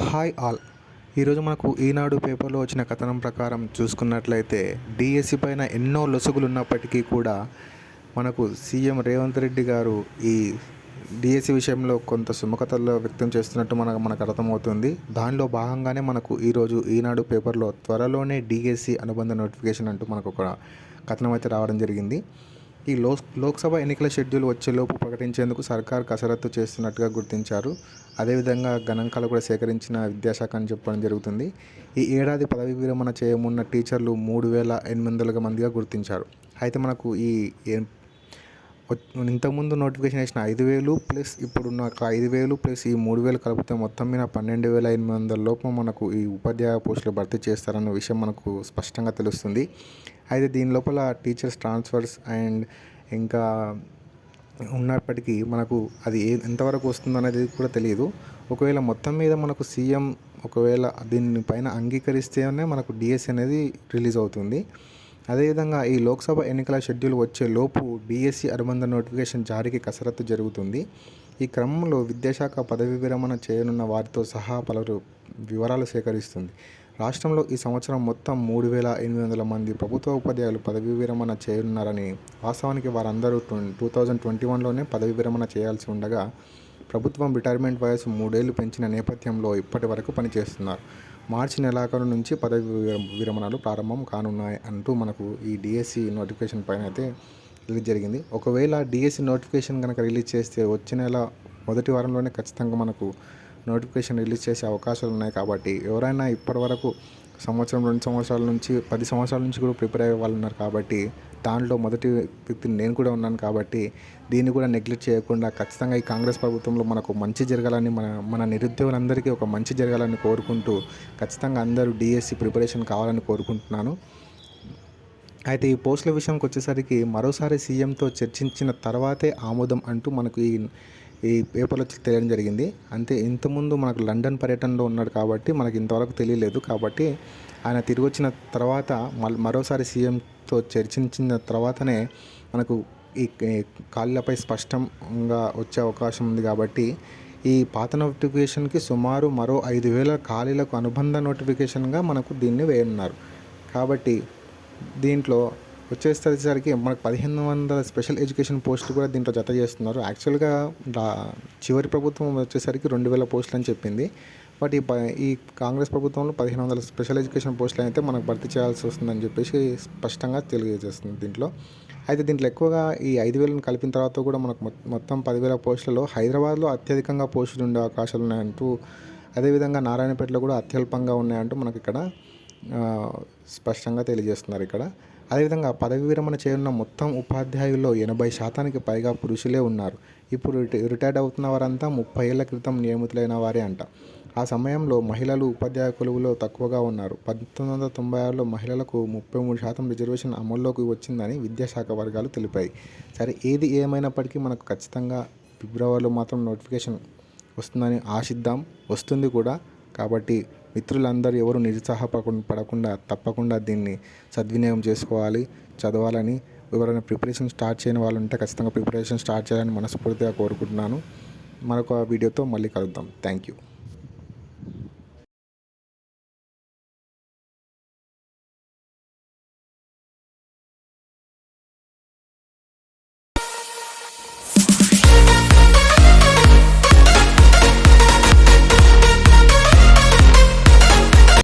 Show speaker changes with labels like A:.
A: Hi all. ఈరోజు మనకు ఈనాడు పేపర్లో వచ్చిన కథనం ప్రకారం చూసుకున్నట్లయితే డిఎస్సి పైన ఎన్నో లొసుగులు ఉన్నప్పటికీ కూడా మనకు సీఎం రేవంత్ రెడ్డి గారు ఈ డిఎస్సి విషయంలో కొంత సుముఖతలో వ్యక్తం చేస్తున్నట్టు మనకు మనకు అర్థమవుతుంది. దానిలో భాగంగానే మనకు ఈరోజు ఈనాడు పేపర్లో త్వరలోనే డిఎస్సి అనుబంధ నోటిఫికేషన్ అంటూ మనకు ఒక కథనం అయితే రావడం జరిగింది. ఈ లో లోక్సభ ఎన్నికల షెడ్యూల్ వచ్చేలోపు ప్రకటించేందుకు సర్కార్ కసరత్తు చేస్తున్నట్టుగా గుర్తించారు. అదేవిధంగా గణాంకాలు కూడా సేకరించిన విద్యాశాఖ అని చెప్పడం జరుగుతుంది. ఈ ఏడాది పదవి విరమణ చేయమున్న టీచర్లు మూడు వేల ఎనిమిది వందల మందిగా గుర్తించారు. అయితే మనకు ఈ ఇంతకుముందు నోటిఫికేషన్ వేసిన ఐదు వేలు ప్లస్ ఇప్పుడున్న నాకు ఐదు వేలు ప్లస్ ఈ మూడు వేలు కలిపితే మొత్తం మీద పన్నెండు వేల ఎనిమిది వందల లోపు మనకు ఈ ఉపాధ్యాయ పోస్టులు భర్తీ చేస్తారన్న విషయం మనకు స్పష్టంగా తెలుస్తుంది. అయితే దీని లోపల టీచర్స్ ట్రాన్స్ఫర్స్ అండ్ ఇంకా ఉన్నప్పటికీ మనకు అది ఏ ఎంతవరకు వస్తుంది అనేది కూడా తెలియదు. ఒకవేళ మొత్తం మీద మనకు సీఎం ఒకవేళ దీనిపైన అంగీకరిస్తేనే మనకు డిఎస్ అనేది రిలీజ్ అవుతుంది. అదేవిధంగా ఈ లోక్సభ ఎన్నికల షెడ్యూల్ వచ్చే లోపు డిఎస్సి అనుబంధ నోటిఫికేషన్ జారీకి కసరత్తు జరుగుతుంది. ఈ క్రమంలో విద్యాశాఖ పదవి విరమణ చేయనున్న వారితో సహా పలువురు వివరాలు సేకరిస్తుంది. రాష్ట్రంలో ఈ సంవత్సరం మొత్తం మూడు వేల ఎనిమిది వందల మంది ప్రభుత్వ ఉపాధ్యాయులు పదవి విరమణ చేయనున్నారని వాస్తవానికి వారందరూ టూ థౌజండ్ ట్వంటీ వన్లోనే పదవి విరమణ చేయాల్సి ఉండగా ప్రభుత్వం రిటైర్మెంట్ వయసు మూడేళ్ళు పెంచిన నేపథ్యంలో ఇప్పటి వరకు పనిచేస్తున్నారు. మార్చి నెలాఖరు నుంచి పదవి విరమణలు ప్రారంభం కానున్నాయి అంటూ మనకు ఈ డిఎస్సి నోటిఫికేషన్ పైన అయితే రిలీజ్ జరిగింది. ఒకవేళ డిఎస్సి నోటిఫికేషన్ కనుక రిలీజ్ చేస్తే వచ్చే నెల మొదటి వారంలోనే ఖచ్చితంగా మనకు నోటిఫికేషన్ రిలీజ్ చేసే అవకాశాలు ఉన్నాయి కాబట్టి ఎవరైనా ఇప్పటివరకు సంవత్సరం రెండు సంవత్సరాల నుంచి పది సంవత్సరాల నుంచి కూడా ప్రిపేర్ అయ్యే వాళ్ళు ఉన్నారు కాబట్టి దాంట్లో మొదటి వ్యక్తిని నేను కూడా ఉన్నాను కాబట్టి దీన్ని కూడా నెగ్లెక్ట్ చేయకుండా ఖచ్చితంగా ఈ కాంగ్రెస్ ప్రభుత్వంలో మనకు మంచి జరగాలని మన మన నిరుద్యోగులందరికీ ఒక మంచి జరగాలని కోరుకుంటూ ఖచ్చితంగా అందరూ డిఎస్సి ప్రిపరేషన్ కావాలని కోరుకుంటున్నాను. అయితే ఈ పోస్టుల విషయంకి వచ్చేసరికి మరోసారి సీఎంతో చర్చించిన తర్వాతే ఆమోదం అంటూ మనకు ఈ ఈ పేపర్లో తెలియడం జరిగింది. అంతే ఇంతకుముందు మనకు లండన్ పర్యటనలో ఉన్నాడు కాబట్టి మనకి ఇంతవరకు తెలియలేదు. కాబట్టి ఆయన తిరిగి వచ్చిన తర్వాత మల్ మరోసారి సీఎంతో చర్చించిన తర్వాతనే మనకు ఈ కాళ్ళపై స్పష్టంగా వచ్చే అవకాశం ఉంది కాబట్టి ఈ పాత నోటిఫికేషన్కి సుమారు మరో ఐదు వేల ఖాళీలకు అనుబంధ నోటిఫికేషన్గా మనకు దీన్ని వేయనున్నారు. కాబట్టి దీంట్లో వచ్చేసరికి మనకు పదిహేను వందల స్పెషల్ ఎడ్యుకేషన్ పోస్టులు కూడా దీంట్లో జత చేస్తున్నారు. యాక్చువల్గా చివరి ప్రభుత్వం వచ్చేసరికి రెండు వేల పోస్టులు అని చెప్పింది. బట్ ఈ ప ఈ కాంగ్రెస్ ప్రభుత్వంలో పదిహేను వందల స్పెషల్ ఎడ్యుకేషన్ పోస్టులు అయితే మనకు భర్తీ చేయాల్సి వస్తుందని చెప్పేసి స్పష్టంగా తెలియజేస్తుంది దీంట్లో. అయితే దీంట్లో ఎక్కువగా ఈ ఐదు వేలను కలిపిన తర్వాత కూడా మనకు మొత్తం పదివేల పోస్టులలో హైదరాబాద్లో అత్యధికంగా పోస్టులు ఉండే అవకాశాలు ఉన్నాయంటూ అదేవిధంగా నారాయణపేటలో కూడా అత్యల్పంగా ఉన్నాయంటూ మనకి ఇక్కడ స్పష్టంగా తెలియజేస్తున్నారు ఇక్కడ. అదేవిధంగా పదవి విరమణ చేయనున్న మొత్తం ఉపాధ్యాయుల్లో ఎనభై శాతానికి పైగా పురుషులే ఉన్నారు. ఇప్పుడు రిటైర్డ్ అవుతున్న వారంతా ముప్పై ఏళ్ళ క్రితం నియమితులైన వారే అంట. ఆ సమయంలో మహిళలు ఉపాధ్యాయ కొలువులో తక్కువగా ఉన్నారు. పంతొమ్మిది వందల తొంభై ఆరులో మహిళలకు ముప్పై మూడు శాతం రిజర్వేషన్ అమల్లోకి వచ్చిందని విద్యాశాఖ వర్గాలు తెలిపాయి. సరే ఏది ఏమైనప్పటికీ మనకు ఖచ్చితంగా ఫిబ్రవరిలో మాత్రం నోటిఫికేషన్ వస్తుందని ఆశిద్దాం. వస్తుంది కూడా. కాబట్టి మిత్రులందరూ ఎవరు నిరుత్సాహపడకుండా పడకుండా తప్పకుండా దీన్ని సద్వినియోగం చేసుకోవాలి చదవాలని ఎవరైనా ప్రిపరేషన్ స్టార్ట్ చేయని వాళ్ళు ఉంటే ఖచ్చితంగా ప్రిపరేషన్ స్టార్ట్ చేయాలని మనస్ఫూర్తిగా కోరుకుంటున్నాను. మరొక వీడియోతో మళ్ళీ కలుద్దాం. Thank you